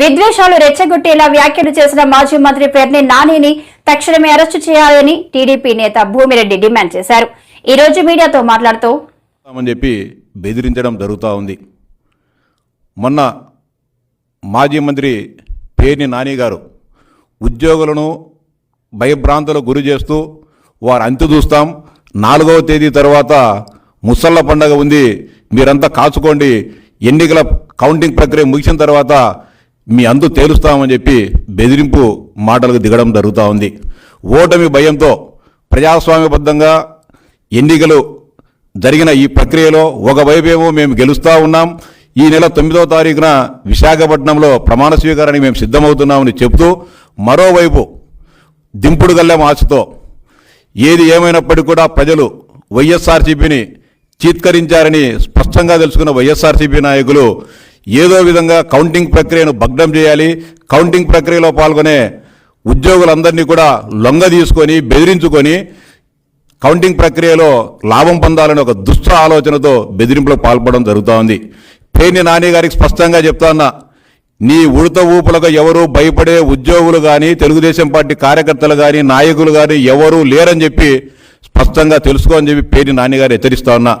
విద్వేషాలు రెచ్చగొట్టేలా వ్యాఖ్యలు చేసిన మాజీ మంత్రి పేర్ని నానిని తక్షణమే అరెస్టు చేయాలని టీడీపీ నేత భూమిరెడ్డి డిమాండ్ చేశారు. ఈ రోజు మీడియాతో మాట్లాడుతూ అని చెప్పి బెదిరించడం జరుగుతూ ఉంది. మొన్న మాజీ మంత్రి పేర్ని నాని గారు ఉద్యోగులను భయభ్రాంతులకు గురి చేస్తూ వారు అంతు చూస్తాం. నాలుగవ తేదీ తర్వాత ముసళ్ళ పండగ ఉంది. మీరంతా కాచుకోండి. ఎన్నికల కౌంటింగ్ ప్రక్రియ ముగిసిన తర్వాత మీ అందు తేలుస్తామని చెప్పి బెదిరింపు మాటలకు దిగడం జరుగుతూ ఉంది. ఓటమి భయంతో ప్రజాస్వామ్యబద్ధంగా ఎన్నికలు జరిగిన ఈ ప్రక్రియలో ఒకవైపేమో మేము గెలుస్తూ ఉన్నాం. ఈ నెల తొమ్మిదవ తారీఖున విశాఖపట్నంలో ప్రమాణ స్వీకారానికి మేము సిద్ధమవుతున్నామని చెబుతూ మరోవైపు దింపుడు గల్లెం ఆశతో ఏది ఏమైనప్పటికీ కూడా ప్రజలు వైఎస్ఆర్సీపీని చీత్కరించారని స్పష్టంగా తెలుసుకున్న వైఎస్ఆర్సీపీ నాయకులు ఏదో విధంగా కౌంటింగ్ ప్రక్రియను భగ్నం చేయాలి. కౌంటింగ్ ప్రక్రియలో పాల్గొనే ఉద్యోగులందరినీ కూడా లొంగ తీసుకొని బెదిరించుకొని కౌంటింగ్ ప్రక్రియలో లాభం పొందాలని ఒక దుష్ట ఆలోచనతో బెదిరింపులకు పాల్పడడం జరుగుతూ ఉంది. పేర్ని నాని గారికి స్పష్టంగా చెప్తా ఉన్నా నీ ఉడత ఊపులకు ఎవరు భయపడే ఉద్యోగులు కానీ తెలుగుదేశం పార్టీ కార్యకర్తలు కానీ నాయకులు కానీ ఎవరూ లేరని చెప్పి స్పష్టంగా తెలుసుకోని చెప్పి పేర్ని నాని గారు హెచ్చరిస్తా ఉన్నా.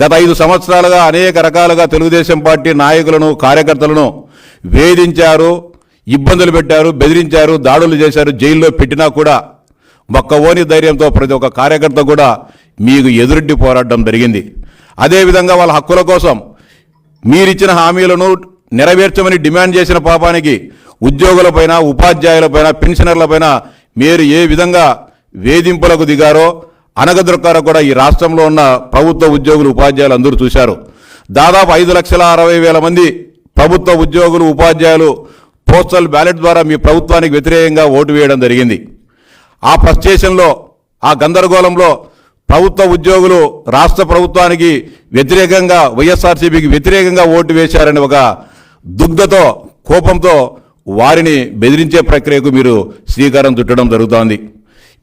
గత ఐదు సంవత్సరాలుగా అనేక రకాలుగా తెలుగుదేశం పార్టీ నాయకులను కార్యకర్తలను వేధించారు ఇబ్బందులు పెట్టారు బెదిరించారు దాడులు చేశారు జైల్లో పెట్టినా కూడా మొక్కవోని ధైర్యంతో ప్రతి ఒక్క కార్యకర్త కూడా మీకు ఎదురుడ్డి పోరాడడం జరిగింది. అదేవిధంగా వాళ్ళ హక్కుల కోసం మీరిచ్చిన హామీలను నెరవేర్చమని డిమాండ్ చేసిన పాపానికి ఉద్యోగులపైన ఉపాధ్యాయులపైన పెన్షనర్లపైన మీరు ఏ విధంగా వేధింపులకు దిగారో అనగదొరకారు కూడా ఈ రాష్ట్రంలో ఉన్న ప్రభుత్వ ఉద్యోగులు ఉపాధ్యాయులు అందరూ చూశారు. దాదాపు ఐదు లక్షల అరవై వేల మంది ప్రభుత్వ ఉద్యోగులు ఉపాధ్యాయులు పోస్టల్ బ్యాలెట్ ద్వారా మీ ప్రభుత్వానికి వ్యతిరేకంగా ఓటు వేయడం జరిగింది. ఆ ఫ్రస్ట్రేషన్లో ఆ గందరగోళంలో ప్రభుత్వ ఉద్యోగులు రాష్ట్ర ప్రభుత్వానికి వ్యతిరేకంగా వైఎస్ఆర్సీపీకి వ్యతిరేకంగా ఓటు వేశారని ఒక దుగ్ధతో కోపంతో వారిని బెదిరించే ప్రక్రియకు మీరు శ్రీకారం చుట్టడం జరుగుతోంది.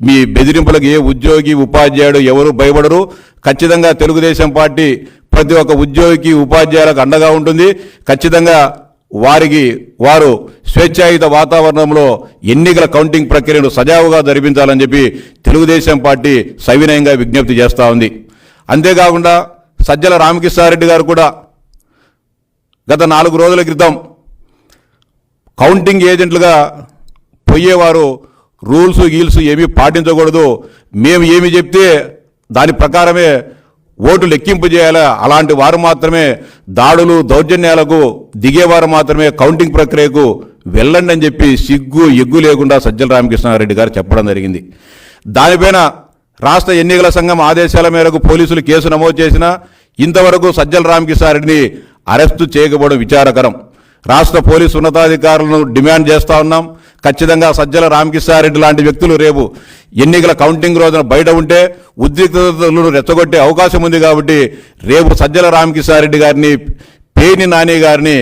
మీ బెదిరింపులకు ఏ ఉద్యోగి ఉపాధ్యాయుడు ఎవరు భయపడరు. ఖచ్చితంగా తెలుగుదేశం పార్టీ ప్రతి ఒక్క ఉద్యోగికి ఉపాధ్యాయులకు అండగా ఉంటుంది. ఖచ్చితంగా వారికి వారు స్వేచ్ఛాయుత వాతావరణంలో ఎన్నికల కౌంటింగ్ ప్రక్రియను సజావుగా జరిపించాలని చెప్పి తెలుగుదేశం పార్టీ సవినయంగా విజ్ఞప్తి చేస్తూ ఉంది. అంతేకాకుండా సజ్జల రామకృష్ణారెడ్డి గారు కూడా గత నాలుగు రోజుల క్రితం కౌంటింగ్ ఏజెంట్లుగా పోయేవారు రూల్స్ గీల్స్ ఏమీ పాటించకూడదు. మేము ఏమి చెప్తే దాని ప్రకారమే ఓటు లెక్కింపు చేయాలా? అలాంటి వారు మాత్రమే దాడులు దౌర్జన్యాలకు దిగేవారు మాత్రమే కౌంటింగ్ ప్రక్రియకు వెళ్ళండి అని చెప్పి సిగ్గు ఎగ్గు లేకుండా సజ్జల రామకృష్ణారెడ్డి గారు చెప్పడం జరిగింది. దానిపైన రాష్ట్ర ఎన్నికల సంఘం ఆదేశాల మేరకు పోలీసులు కేసు నమోదు చేసినా ఇంతవరకు సజ్జల రామకృష్ణారెడ్డిని అరెస్టు చేయకపోవడం విచారకరం. రాష్ట్ర పోలీసు ఉన్నతాధికారులను డిమాండ్ చేస్తా ఉన్నాం. ఖచ్చితంగా సజ్జల రామకృష్ణారెడ్డి లాంటి వ్యక్తులు రేపు ఎన్నికల కౌంటింగ్ రోజున బయట ఉంటే ఉద్రిక్తతలను రెచ్చగొట్టే అవకాశం ఉంది కాబట్టి రేపు సజ్జల రామకృష్ణారెడ్డి గారిని పేని నాని గారిని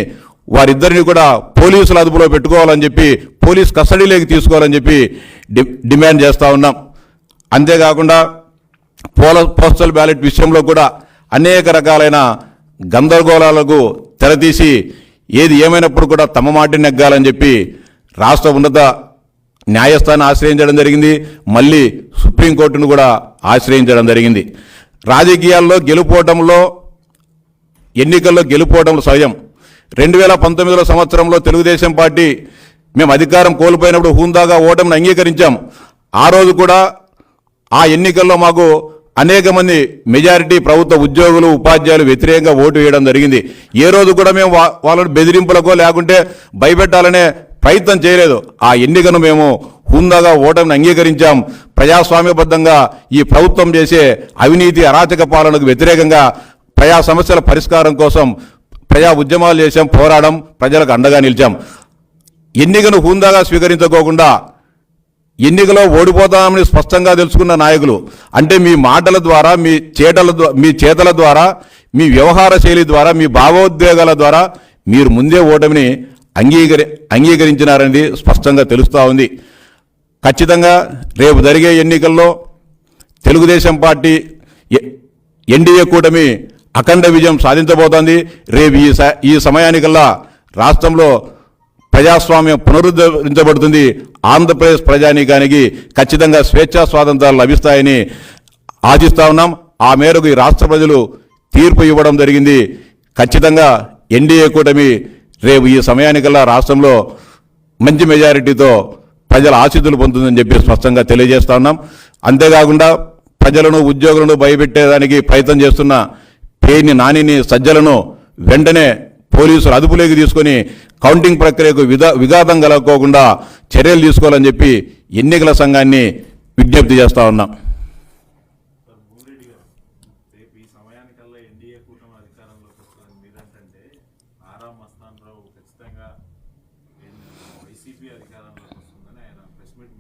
వారిద్దరిని కూడా పోలీసుల అదుపులో పెట్టుకోవాలని చెప్పి పోలీస్ కస్టడీలోకి తీసుకోవాలని చెప్పి డి డిమాండ్ చేస్తూ ఉన్నాం. అంతేకాకుండా పోల పోస్టల్ బ్యాలెట్ విషయంలో కూడా అనేక రకాలైన గందరగోళాలకు తెరతీసి ఏది ఏమైనప్పుడు కూడా తమ మాట నెగ్గాలని చెప్పి రాష్ట్ర ఉన్నత న్యాయస్థానం ఆశ్రయించడం జరిగింది. మళ్ళీ సుప్రీంకోర్టును కూడా ఆశ్రయించడం జరిగింది. రాజకీయాల్లో గెలుపోవటంలో ఎన్నికల్లో గెలుపోవడంలో స్వయం రెండు వేల పంతొమ్మిదిలో సంవత్సరంలో తెలుగుదేశం పార్టీ మేము అధికారం కోల్పోయినప్పుడు హుందాగా ఓటమిని అంగీకరించాం. ఆ రోజు కూడా ఆ ఎన్నికల్లో మాకు అనేక మంది మెజారిటీ ప్రభుత్వ ఉద్యోగులు ఉపాధ్యాయులు వ్యతిరేకంగా ఓటు వేయడం జరిగింది. ఏ రోజు కూడా మేము వా- వాళ్ళని బెదిరింపులకో లేకుంటే భయపెట్టాలనే ప్రయత్నం చేయలేదు. ఆ ఎన్నికను మేము హుందాగా ఓటమిని అంగీకరించాం. ప్రజాస్వామ్యబద్ధంగా ఈ ప్రభుత్వం చేసే అవినీతి అరాచక పాలనకు వ్యతిరేకంగా ప్రజా సమస్యల పరిష్కారం కోసం ప్రజా ఉద్యమాలు చేశాం పోరాడం ప్రజలకు అండగా నిలిచాం. ఎన్నికను హుందాగా స్వీకరించుకోకుండా ఎన్నికలో ఓడిపోతామని స్పష్టంగా తెలుసుకున్న నాయకులు అంటే మీ మాటల ద్వారా మీ చేటల మీ చేతల ద్వారా మీ వ్యవహార శైలి ద్వారా మీ భావోద్వేగాల ద్వారా మీరు ముందే ఓటమిని అంగీకరి అంగీకరించినారనేది స్పష్టంగా తెలుస్తూ ఉంది. ఖచ్చితంగా రేపు జరిగే ఎన్నికల్లో తెలుగుదేశం పార్టీ ఎ- ఎన్డీఏ కూటమి అఖండ విజయం సాధించబోతోంది. రేపు ఈ స- ఈ సమయానికల్లా రాష్ట్రంలో ప్రజాస్వామ్యం పునరుద్ధరించబడుతుంది. ఆంధ్రప్రదేశ్ ప్రజానీకానికి ఖచ్చితంగా స్వేచ్ఛా స్వాతంత్రాలు లభిస్తాయని ఆశిస్తా ఉన్నాం. ఆ మేరకు ఈ రాష్ట్ర ప్రజలు తీర్పు ఇవ్వడం జరిగింది. ఖచ్చితంగా ఎన్డీఏ కూటమి రేపు ఈ సమయానికల్లా రాష్ట్రంలో మంచి మెజారిటీతో ప్రజల ఆశీతులు పొందుతుందని చెప్పి స్పష్టంగా తెలియజేస్తా ఉన్నాం. అంతేకాకుండా ప్రజలను ఉద్యోగులను భయపెట్టేదానికి ప్రయత్నం చేస్తున్న పేని నానిని సజ్జలను వెంటనే పోలీసులు అదుపులోకి తీసుకొని కౌంటింగ్ ప్రక్రియకు విధా విఘాతం కలగకోకుండా చర్యలు తీసుకోవాలని చెప్పి ఎన్నికల సంఘాన్ని విజ్ఞప్తి చేస్తా ఉన్నాం. ఆరా మస్తాన్ రావు ఖచ్చితంగా. వైసీపీ అధికారంలోకి వస్తుందని ఆయన ప్రెస్ మీట్